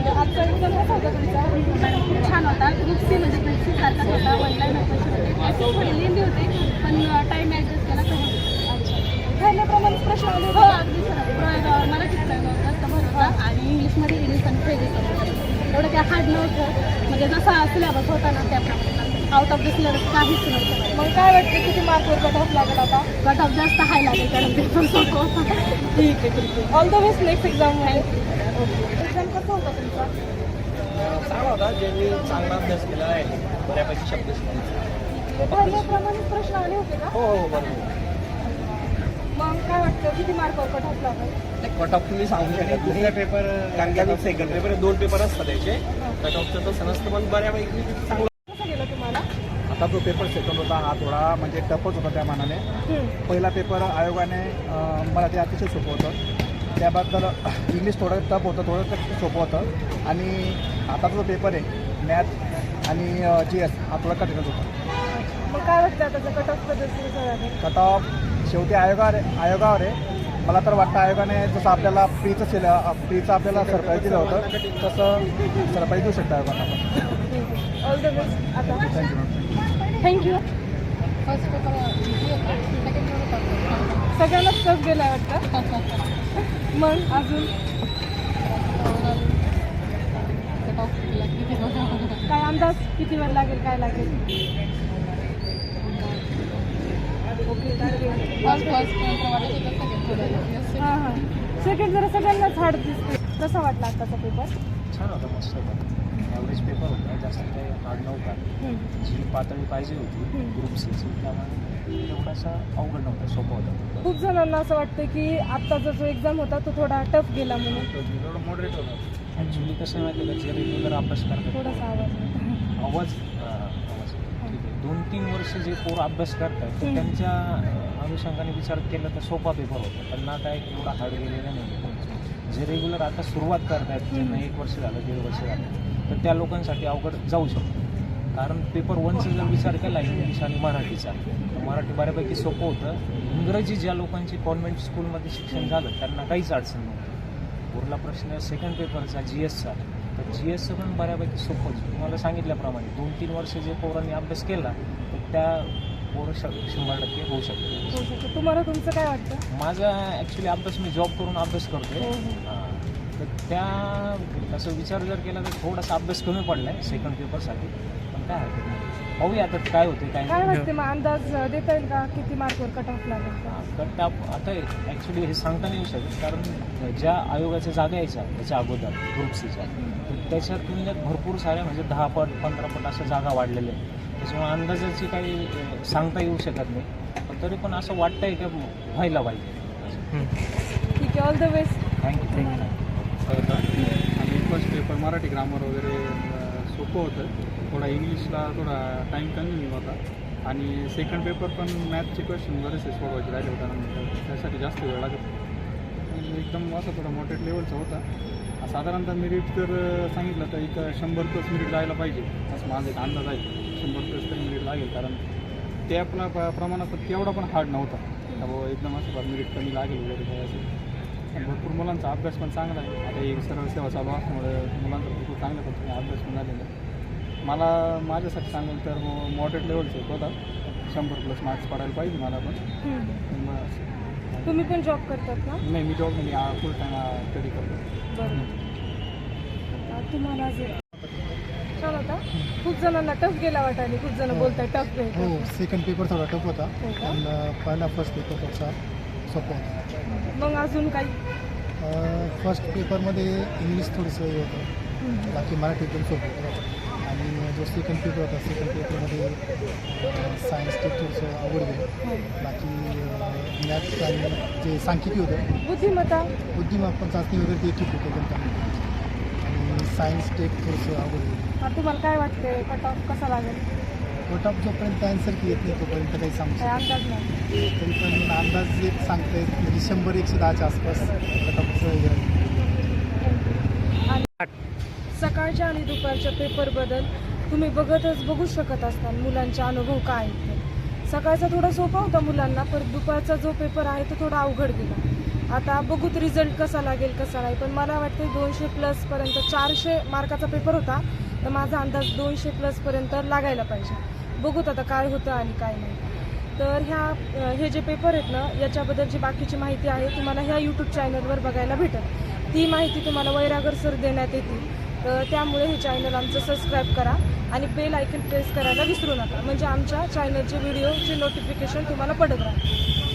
आजचा कसा होता तुमचा खूप छान होता. ग्रुप सी म्हणजे ग्रुप सी सारखाच होता ऑनलाईन क्वेश्चन होते. क्लासेस थोडे लेंदी होते पण टाईम ॲडजस्ट केला तर ठरल्याप्रमाणे प्रश्न आले. हो होते अगदी सर प्रयोगावर जास्त भर होता. आणि इंग्लिशमध्ये इंग्लिश आणि फ्रेजेस होते. एवढं काय हार्ड नव्हतं. म्हणजे जसा सिलेबस होता ना त्याप्रमाणे आउट ऑफ द सिलेबस काहीच नव्हतं. मग काय वाटतं किती मार्कवर कट ऑफ लागेल आता? कट ऑफ जास्त हाय लागेल कारण पेपर सोपं होता ठीक आहे ठीक आहे. All the best next exam कसा होता तुमचा? चांगला होता ज्यांनी चांगला अभ्यास केला आहे बऱ्यापैकी शब्द प्रश्न आले होते का? हो हो बरोबर. मग काय वाटतं? किती मार्कवर कट ऑफ लागेल नाही कट ऑफ तुम्ही सांगू शकत दुसरा पेपर कारण की आता सेकंड पेपर दोन पेपर असतात त्याचे. कट ऑफचं नसतं पण बऱ्यापैकी चांगलं. कसं गेलं तुम्हाला? आता जो पेपर सेकंड होता हा थोडा म्हणजे टफच होता त्या मानाने. हम्म. पहिला पेपर आयोगाने अं, मराठी अतिशय सोपं होतं. त्याबद्दल इंग्लिश थोडं टफ होतं थोडं सोपं होतं. आणि आता जो पेपर आहे मॅथ आणि जी एस हा थोडा कठीणच होता मग काय वाटतं आता कट ऑफ कट शेवटी आयोगावर आयोगावर आहे. मला तर वाटतं आयोगाने जसं आपल्याला प्रीचं केलं प्रीचं आपल्याला सरप्राईज दिलं होतं तसं सरप्राईज देऊ शकतं आयोगांना पण ऑल द बेस्ट आता. Thank you thank you first paper second paper सगळ्यांनाच टफ गेला वाटतं. मग? अजून? काय अंदाज? किती वेळ लागेल काय लागेल? हां हां. सेकंड जरा सगळ्यांनाच हार्ड दिसते कसा वाटला आत्ताचा पेपर छान होता मस्त होता. ॲव्हरेज पेपर होता जास्त काही हार्ड नव्हता. जी पातळी पाहिजे होती. ग्रुप सीची त्यामुळे तेवढासा अवघड नव्हता सोपा होता. खूप जणांना असं वाटतं की आत्ताचा जो एक्झाम होता तो थोडा टफ गेला म्हणून. थोडं मॉडरेट होता. ॲक्च्युली कसं माहिती का जे रेग्युलर अभ्यास करतात. थोडासा आवाज. आवाज आवाज. दोन तीन वर्ष जे पोरं अभ्यास करतात. त्यांच्या अनुषंगाने विचार केला तर सोपा पेपर होता. त्यांना काय एवढा हार्ड गेलेला नाही जे रेग्युलर आता सुरुवात करतायत ज्यांना एक वर्ष झालं दीड वर्ष झालं तर त्या लोकांसाठी अवघड जाऊ शकतो. कारण पेपर वनचा जर विचार केला इंग्लिश आणि मराठीचा तर मराठी बऱ्यापैकी सोपं होतं. इंग्रजी ज्या लोकांची कॉन्व्हेंट स्कूलमध्ये शिक्षण झालं त्यांना काहीच अडचण नव्हती. उरला प्रश्न सेकंड पेपरचा जी एसचा तर जी एसचं पण बऱ्यापैकी सोपं होतं. तुम्हाला सांगितल्याप्रमाणे दोन तीन वर्ष जे पोरांनी अभ्यास केला तर त्या पोरं श शंभर टक्के होऊ शकते. होऊ शकतं. तुम्हाला तुमचं काय वाटतं? माझा ॲक्च्युली अभ्यास मी जॉब करून अभ्यास करतोय. हो, हो. तर त्या तसं विचार जर केला तर थोडासा अभ्यास कमी पडला आहे सेकंड पेपरसाठी पण काय हरकत नाही. पाहूया आता काय होते काय काय नाही. वाटते मग? अंदाज अं, देता येईल का? किती मार्कवर कट ऑफ लागेल? का? कट आप आता ॲक्च्युली हे सांगता नाही येऊ शकत. कारण ज्या आयोगाच्या जागा यायच्या त्याच्या अगोदर ग्रुप सीच्या तर त्याच्या तुलनेत भरपूर साऱ्या म्हणजे दहा पट पंधरा पट अशा जागा वाढलेल्या आहेत. त्याच्यामुळे अंदाजाची काही सांगता येऊ शकत नाही. पण तरी पण असं वाटतंय की व्हायला पाहिजे. ठीक आहे. All the best thank you thank you आणि फर्स्ट पेपर मराठी ग्रामर वगैरे सोपं होतं. थोडा इंग्लिशला थोडा टाईम कन्झ्युमिंग होता. आणि सेकंड पेपर पण मॅथचे क्वेश्चन बरेचसे सोडवायचे राहिले होता. त्यासाठी जास्त वेळ लागत एकदम असा थोडा मोठेट लेवलचा होता. साधारणतः मेरिट जर अ, सांगितलं तर एक शंभर प्लस मेरिट जायला पाहिजे. असं माझा एक अंदाज आहे. शंभर प्लस तरी मेरिट लागेल. कारण त्या पण प्रमाणात तेवढा पण हार्ड नव्हता. बाबा एकदम असं मेरिट कमी लागेल वगैरे काय असं. आणि भरपूर मुलांचा अभ्यास पण चांगला आहे. आता एक सरळ सेवा चालू असल्यामुळे मुलांचा भरपूर चांगल्या पद्धतीने अभ्यास पण झालेला आहे. मला माझ्यासाठी सांगेल तर मॉडरेट लेवलचं एक होता शंभर प्लस मार्क्स पडायला पाहिजे मला पण. पण तुम्ही पण जॉब करतात ना? नाही मी जॉब नाही फुल टाईम स्टडी करतो. बरं. तुम्हाला जे छान होता खूप जणांना टफ गेला वाटायला खूप जण बोलतात टफ हो सेकंड पेपर थोडा टफ होता. हो का? पण अ, पहिला फर्स्ट पेपरपेक्षा सोपा होता. मग अजून काही फर्स्ट पेपरमध्ये इंग्लिश थोडंसं हे होतं. हम्म. बाकी मराठी एकदम सोपं होतं. आणि जो सेकंड पेपर होता सेकंड पेपरमध्ये सायन्स ते थोडंसं अवघड गेलं हो. बाकी जे सांख्यिकी होतं. बुद्धिमत्ता. बुद्धिमापन चाचणी वगैरे ते ठीक होतं चांगलं आणि सायन्स टेक थोडंसं अवघड गेलं हा, तुम्हाला काय वाटते कट ऑफ कसा लागेल? कट ऑफ जोपर्यंत आन्सर की येत नाही तोपर्यंत काही सांगू काय शकत अंदाज नाही. नाही. तरी पण अंदाज एक सांगता येत म्हणजे शंभर एकशे दहाच्या आसपास कट ऑफचं सकाळच्या आणि दुपारच्या पेपरबद्दल तुम्ही बघतच बघू शकत असताल मुलांचे अनुभव काय? आहेत ते सकाळचा थोडा सोपा होता मुलांना पण दुपारचा जो पेपर आहे तो थोडा अवघड गेला. आता बघूत रिझल्ट कसा लागेल कसा नाही. पण मला वाटतं दोनशे प्लसपर्यंत चारशे मार्काचा पेपर होता तर माझा अंदाज दोनशे प्लसपर्यंत लागायला पाहिजे. बघूत आता काय होतं आणि काय नाही. तर ह्या हे जे पेपर आहेत ना याच्याबद्दलची बाकीची माहिती आहे तुम्हाला ह्या यूट्यूब चॅनलवर बघायला भेटेल. ती माहिती तुम्हाला वैरागर सर देण्यात येतील. तर त्यामुळे हे चॅनल आमचं सबस्क्राईब करा आणि बेल आयकन प्रेस करायला विसरू नका. म्हणजे आमच्या चॅनलचे व्हिडिओचे नोटिफिकेशन तुम्हाला पडत राहतील.